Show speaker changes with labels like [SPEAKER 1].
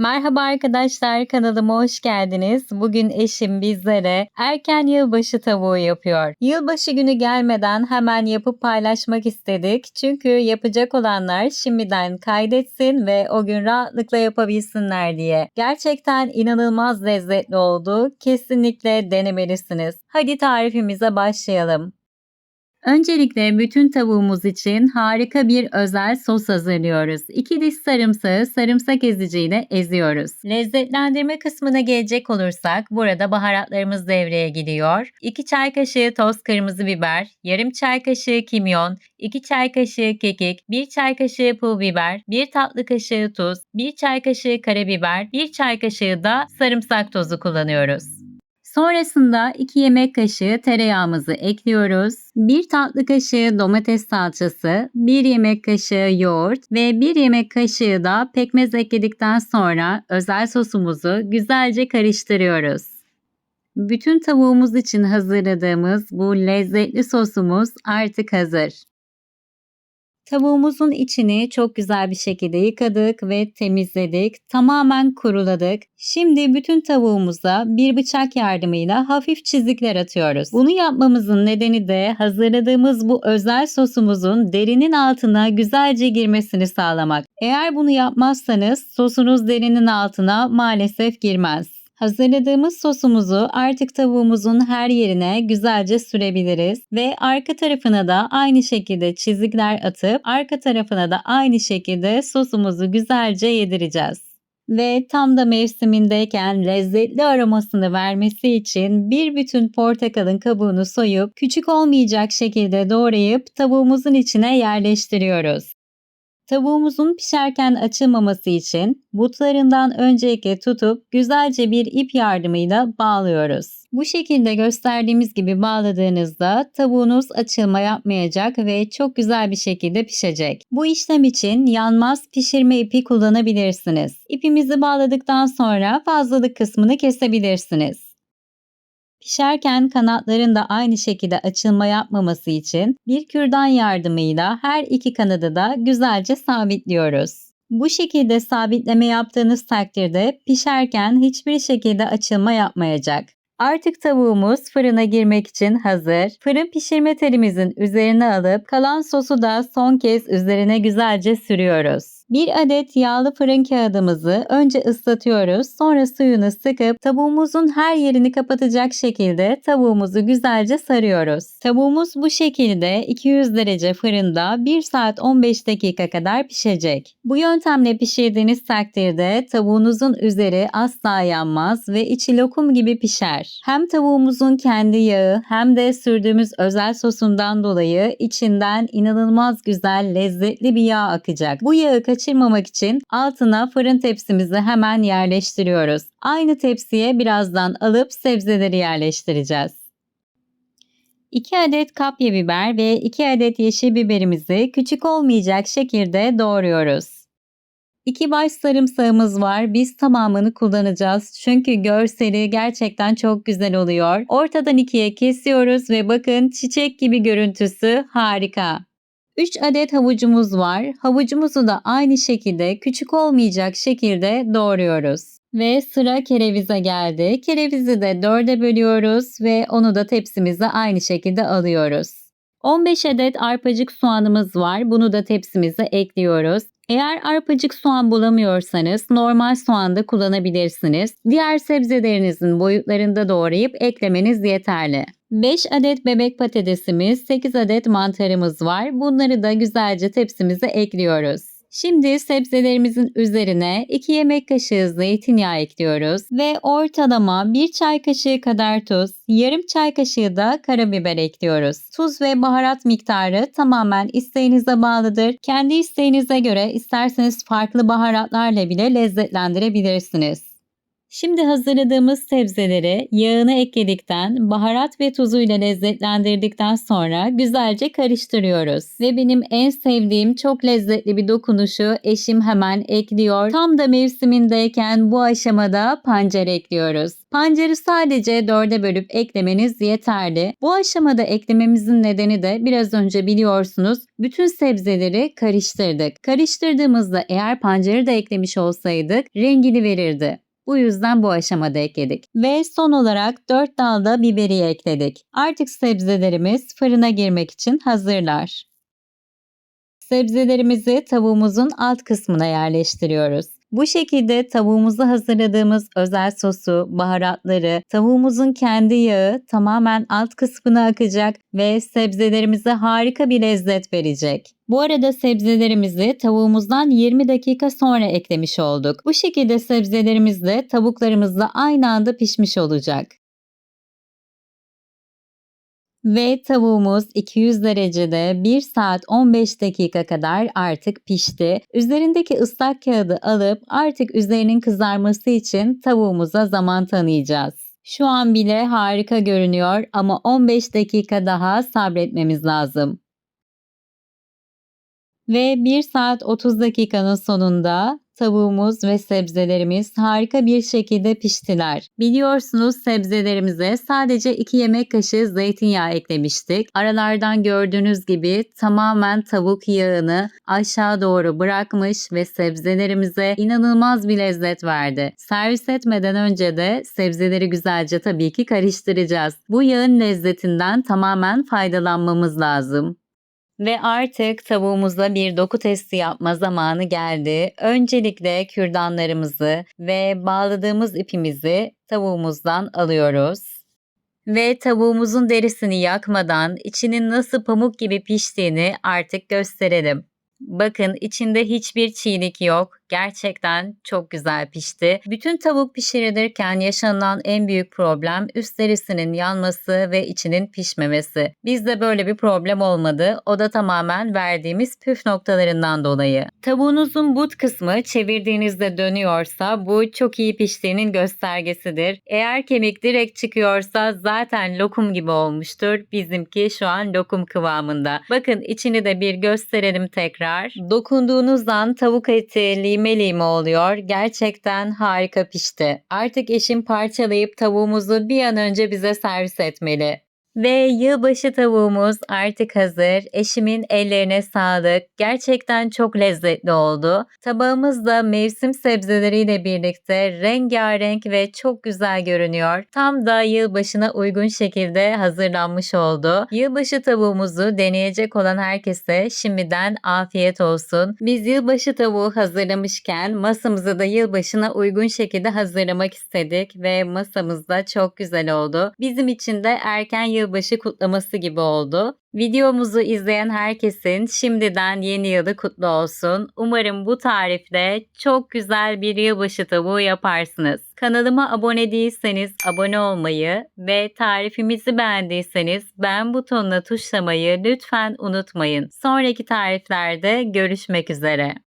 [SPEAKER 1] Merhaba arkadaşlar kanalıma hoş geldiniz. Bugün eşim bizlere erken yılbaşı tavuğu yapıyor. Yılbaşı günü gelmeden hemen yapıp paylaşmak istedik. Çünkü yapacak olanlar şimdiden kaydetsin ve o gün rahatlıkla yapabilsinler diye. Gerçekten inanılmaz lezzetli oldu. Kesinlikle denemelisiniz. Hadi tarifimize başlayalım. Öncelikle bütün tavuğumuz için harika bir özel sos hazırlıyoruz. 2 diş sarımsağı sarımsak eziciyle eziyoruz. Lezzetlendirme kısmına gelecek olursak burada baharatlarımız devreye giriyor. 2 çay kaşığı toz kırmızı biber, yarım çay kaşığı kimyon, 2 çay kaşığı kekik, 1 çay kaşığı pul biber, 1 tatlı kaşığı tuz, 1 çay kaşığı karabiber, 1 çay kaşığı da sarımsak tozu kullanıyoruz. Sonrasında 2 yemek kaşığı tereyağımızı ekliyoruz. 1 tatlı kaşığı domates salçası, 1 yemek kaşığı yoğurt ve 1 yemek kaşığı da pekmez ekledikten sonra özel sosumuzu güzelce karıştırıyoruz. Bütün tavuğumuz için hazırladığımız bu lezzetli sosumuz artık hazır. Tavuğumuzun içini çok güzel bir şekilde yıkadık ve temizledik. Tamamen kuruladık. Şimdi bütün tavuğumuza bir bıçak yardımıyla hafif çizikler atıyoruz. Bunu yapmamızın nedeni de hazırladığımız bu özel sosumuzun derinin altına güzelce girmesini sağlamak. Eğer bunu yapmazsanız sosunuz derinin altına maalesef girmez. Hazırladığımız sosumuzu artık tavuğumuzun her yerine güzelce sürebiliriz ve arka tarafına da aynı şekilde çizikler atıp arka tarafına da aynı şekilde sosumuzu güzelce yedireceğiz. Ve tam da mevsimindeyken lezzetli aromasını vermesi için bir bütün portakalın kabuğunu soyup küçük olmayacak şekilde doğrayıp tavuğumuzun içine yerleştiriyoruz. Tavuğumuzun pişerken açılmaması için butlarından öncelikle tutup güzelce bir ip yardımıyla bağlıyoruz. Bu şekilde gösterdiğimiz gibi bağladığınızda tavuğunuz açılma yapmayacak ve çok güzel bir şekilde pişecek. Bu işlem için yanmaz pişirme ipi kullanabilirsiniz. İpimizi bağladıktan sonra fazlalık kısmını kesebilirsiniz. Pişerken kanatların da aynı şekilde açılma yapmaması için bir kürdan yardımıyla her iki kanadı da güzelce sabitliyoruz. Bu şekilde sabitleme yaptığınız takdirde pişerken hiçbir şekilde açılma yapmayacak. Artık tavuğumuz fırına girmek için hazır. Fırın pişirme telimizin üzerine alıp kalan sosu da son kez üzerine güzelce sürüyoruz. Bir adet yağlı fırın kağıdımızı önce ıslatıyoruz. Sonra suyunu sıkıp tavuğumuzun her yerini kapatacak şekilde tavuğumuzu güzelce sarıyoruz. Tavuğumuz bu şekilde 200 derece fırında 1 saat 15 dakika kadar pişecek. Bu yöntemle pişirdiğiniz takdirde tavuğunuzun üzeri asla yanmaz ve içi lokum gibi pişer. Hem tavuğumuzun kendi yağı hem de sürdüğümüz özel sosundan dolayı içinden inanılmaz güzel lezzetli bir yağ akacak. Bu yağı kaçırmamak için altına fırın tepsimizi hemen yerleştiriyoruz. Aynı tepsiye birazdan alıp sebzeleri yerleştireceğiz. 2 adet kapya biber ve 2 adet yeşil biberimizi küçük olmayacak şekilde doğruyoruz. 2 baş sarımsağımız var. Biz tamamını kullanacağız. Çünkü görseli gerçekten çok güzel oluyor. Ortadan ikiye kesiyoruz ve bakın çiçek gibi görüntüsü harika. 3 adet havucumuz var. Havucumuzu da aynı şekilde küçük olmayacak şekilde doğruyoruz. Ve sıra kerevize geldi. Kerevizi de dörde bölüyoruz ve onu da tepsimize aynı şekilde alıyoruz. 15 adet arpacık soğanımız var. Bunu da tepsimize ekliyoruz. Eğer arpacık soğan bulamıyorsanız normal soğan da kullanabilirsiniz. Diğer sebzelerinizin boyutlarında doğrayıp eklemeniz yeterli. 5 adet bebek patatesimiz, 8 adet mantarımız var. Bunları da güzelce tepsimize ekliyoruz. Şimdi sebzelerimizin üzerine 2 yemek kaşığı zeytinyağı ekliyoruz ve ortalama 1 çay kaşığı kadar tuz, yarım çay kaşığı da karabiber ekliyoruz. Tuz ve baharat miktarı tamamen isteğinize bağlıdır. Kendi isteğinize göre isterseniz farklı baharatlarla bile lezzetlendirebilirsiniz. Şimdi hazırladığımız sebzeleri yağını ekledikten, baharat ve tuzuyla lezzetlendirdikten sonra güzelce karıştırıyoruz. Ve benim en sevdiğim çok lezzetli bir dokunuşu eşim hemen ekliyor. Tam da mevsimindeyken bu aşamada pancar ekliyoruz. Pancarı sadece dörde bölüp eklemeniz yeterli. Bu aşamada eklememizin nedeni de biraz önce biliyorsunuz bütün sebzeleri karıştırdık. Karıştırdığımızda eğer pancarı da eklemiş olsaydık rengini verirdi. Bu yüzden bu aşamada ekledik. Ve son olarak 4 dalda biberi ekledik. Artık sebzelerimiz fırına girmek için hazırlar. Sebzelerimizi tavuğumuzun alt kısmına yerleştiriyoruz. Bu şekilde tavuğumuzu hazırladığımız özel sosu, baharatları, tavuğumuzun kendi yağı tamamen alt kısmına akacak ve sebzelerimize harika bir lezzet verecek. Bu arada sebzelerimizi tavuğumuzdan 20 dakika sonra eklemiş olduk. Bu şekilde sebzelerimiz de tavuklarımızla aynı anda pişmiş olacak. Ve tavuğumuz 200 derecede 1 saat 15 dakika kadar artık pişti. Üzerindeki ıslak kağıdı alıp artık üzerinin kızarması için tavuğumuza zaman tanıyacağız. Şu an bile harika görünüyor ama 15 dakika daha sabretmemiz lazım. Ve 1 saat 30 dakikanın sonunda tavuğumuz ve sebzelerimiz harika bir şekilde piştiler. Biliyorsunuz sebzelerimize sadece 2 yemek kaşığı zeytinyağı eklemiştik. Aralardan gördüğünüz gibi tamamen tavuk yağını aşağı doğru bırakmış ve sebzelerimize inanılmaz bir lezzet verdi. Servis etmeden önce de sebzeleri güzelce tabii ki karıştıracağız. Bu yağın lezzetinden tamamen faydalanmamız lazım. Ve artık tavuğumuzla bir doku testi yapma zamanı geldi. Öncelikle kürdanlarımızı ve bağladığımız ipimizi tavuğumuzdan alıyoruz. Ve tavuğumuzun derisini yakmadan içinin nasıl pamuk gibi piştiğini artık gösterelim. Bakın içinde hiçbir çiğlik yok. Gerçekten çok güzel pişti. Bütün tavuk pişirilirken yaşanılan en büyük problem üst derisinin yanması ve içinin pişmemesi. Bizde böyle bir problem olmadı. O da tamamen verdiğimiz püf noktalarından dolayı. Tavuğunuzun but kısmı çevirdiğinizde dönüyorsa bu çok iyi piştiğinin göstergesidir. Eğer kemik direkt çıkıyorsa zaten lokum gibi olmuştur. Bizimki şu an lokum kıvamında. Bakın içini de bir gösterelim tekrar. Dokunduğunuzdan tavuk eti lime lime oluyor. Gerçekten harika pişti. Artık eşim parçalayıp tavuğumuzu bir an önce bize servis etmeli. Ve yılbaşı tavuğumuz artık hazır. Eşimin ellerine sağlık. Gerçekten çok lezzetli oldu. Tabağımız da mevsim sebzeleriyle birlikte rengarenk ve çok güzel görünüyor. Tam da yılbaşına uygun şekilde hazırlanmış oldu. Yılbaşı tavuğumuzu deneyecek olan herkese şimdiden afiyet olsun. Biz yılbaşı tavuğu hazırlamışken masamızı da yılbaşına uygun şekilde hazırlamak istedik ve masamız da çok güzel oldu. Bizim için de erken yıl yılbaşı kutlaması gibi oldu. Videomuzu izleyen herkesin şimdiden yeni yılı kutlu olsun. Umarım bu tarifle çok güzel bir yılbaşı tavuğu yaparsınız. Kanalıma abone değilseniz abone olmayı ve tarifimizi beğendiyseniz beğen butonuna tuşlamayı lütfen unutmayın. Sonraki tariflerde görüşmek üzere.